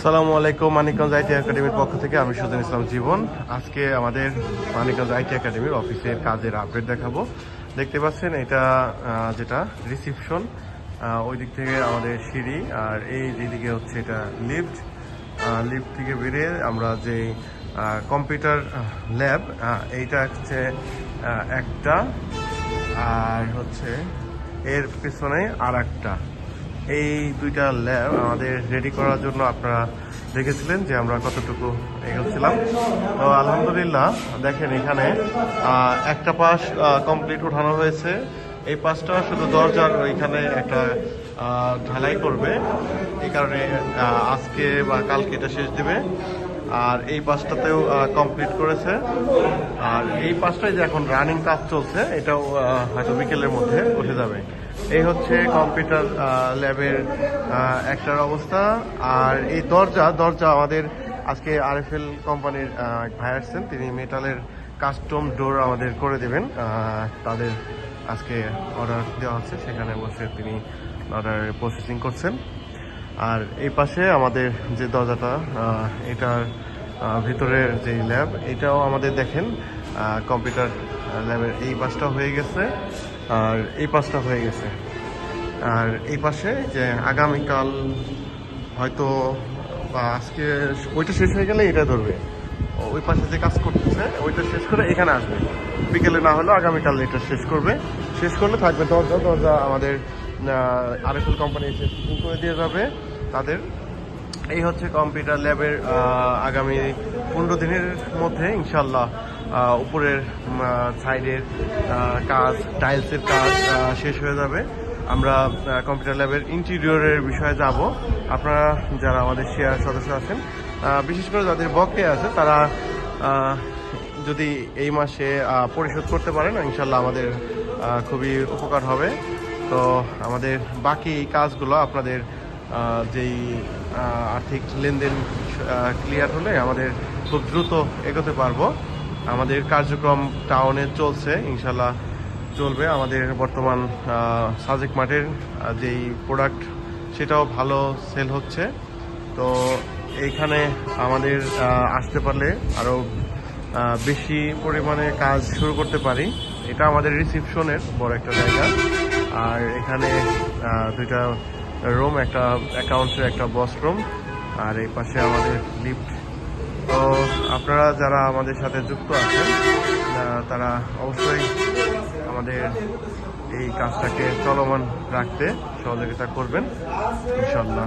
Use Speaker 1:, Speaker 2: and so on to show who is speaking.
Speaker 1: সালামু আলাইকুম, মানিকগঞ্জ আইটি একাডেমির পক্ষ থেকে আমি সুজন ইসলাম জীবন। আজকে আমাদের মানিকগঞ্জ আইটি একাডেমির অফিসের কাজের আপডেট দেখাবো। দেখতে পাচ্ছেন এটা যেটা রিসিপশন ওই দিক থেকে আমাদের সিঁড়ি, আর এই যেদিকে হচ্ছে এটা লিফট লিফট থেকে বেরিয়ে আমরা যে কম্পিউটার ল্যাব এইটা হচ্ছে একটা, আর হচ্ছে এর পেছনে আর একটা এই দুইটা ল্যাব আমাদের রেডি করার জন্য আপনারা দেখেছিলেন যে আমরা কতটুকু এগোচ্ছিলাম। তো আলহামদুলিল্লাহ, দেখেন এখানে একটা পাশ কমপ্লিট উঠানো হয়েছে। এই পাশটা শুধু দরজার ওইখানে একটা ঢালাই করবে। এই কারণে আজকে বা কালকে এটা শেষ দেবে। আর এই পাশটাতেও কমপ্লিট করেছে। আর এই পাশটায় যে এখন রানিং কাজ চলছে এটাও হয়তো বিকেলের মধ্যে উঠে যাবে। এই হচ্ছে কম্পিউটার ল্যাবের একটার অবস্থা। আর এই দরজা দরজা আমাদের আজকে আরএফএল কোম্পানির আহ, এক ভাই আসছেন তিনি মেটালের কাস্টম ডোর আমাদের করে দেবেন। তাদের আজকে অর্ডার দেওয়া হচ্ছে সেখানে বসে তিনি অর্ডার প্রসেসিং করছেন। আর এই পাশে আমাদের যে দরজাটা এটার ভিতরের যে ল্যাব এটাও আমাদের দেখেন। কম্পিউটার ল্যাবের এই পাশটা হয়ে গেছে, আর এই পাশটা হয়ে গেছে। আর এই পাশে যে আগামীকাল হয়তো, বা আজকে ওইটা শেষ হয়ে গেলে এটা ধরবে। ওই পাশে যে কাজ করতেছে, ওইটা শেষ করে এখানে আসবে। বিকেলে না হলেও আগামীকাল এটা শেষ করবে। শেষ করলে থাকবে দরজা দরজা আমাদের আরএফএল কোম্পানি এসে ফিটিং করে দিয়ে যাবে। তাদের, এই হচ্ছে কম্পিউটার ল্যাবের আগামী পনেরো দিনের মধ্যে ইনশাল্লাহ উপরের সাইডের কাজ, টাইলসের কাজ শেষ হয়ে যাবে। আমরা কম্পিউটার ল্যাবের ইন্টেরিয়রের বিষয়ে যাব। আপনারা যারা আমাদের শেয়ার সদস্য আছেন বিশেষ করে যাদের বকে আছে, তারা যদি এই মাসে পরিশোধ করতে পারেন, ইনশাল্লাহ আমাদের খুবই উপকার হবে। তো আমাদের বাকি কাজগুলো আপনাদের যেই আর্থিক লেনদেন ক্লিয়ার হলে আমাদের খুব দ্রুত এগোতে পারব। আমাদের কার্যক্রম টাউনে চলছে ইনশাল্লাহ চলবে। আমাদের বর্তমান সাজেক মাঠের যেই প্রোডাক্ট সেটাও ভালো সেল হচ্ছে। তো এইখানে আমাদের আসতে পারলে আরও বেশি পরিমাণে কাজ শুরু করতে পারি। এটা আমাদের রিসিপশনের বড় একটা জায়গা। আর এখানে দুইটা রুম একটা অ্যাকাউন্টসের একটা বস রুম আর এই পাশে আমাদের লিফট তো আপনারা যারা আমাদের সাথে যুক্ত আছেন তারা অবশ্যই আমাদের এই কাজটাকে চলমান রাখতে সহযোগিতা করবেন ইনশাল্লাহ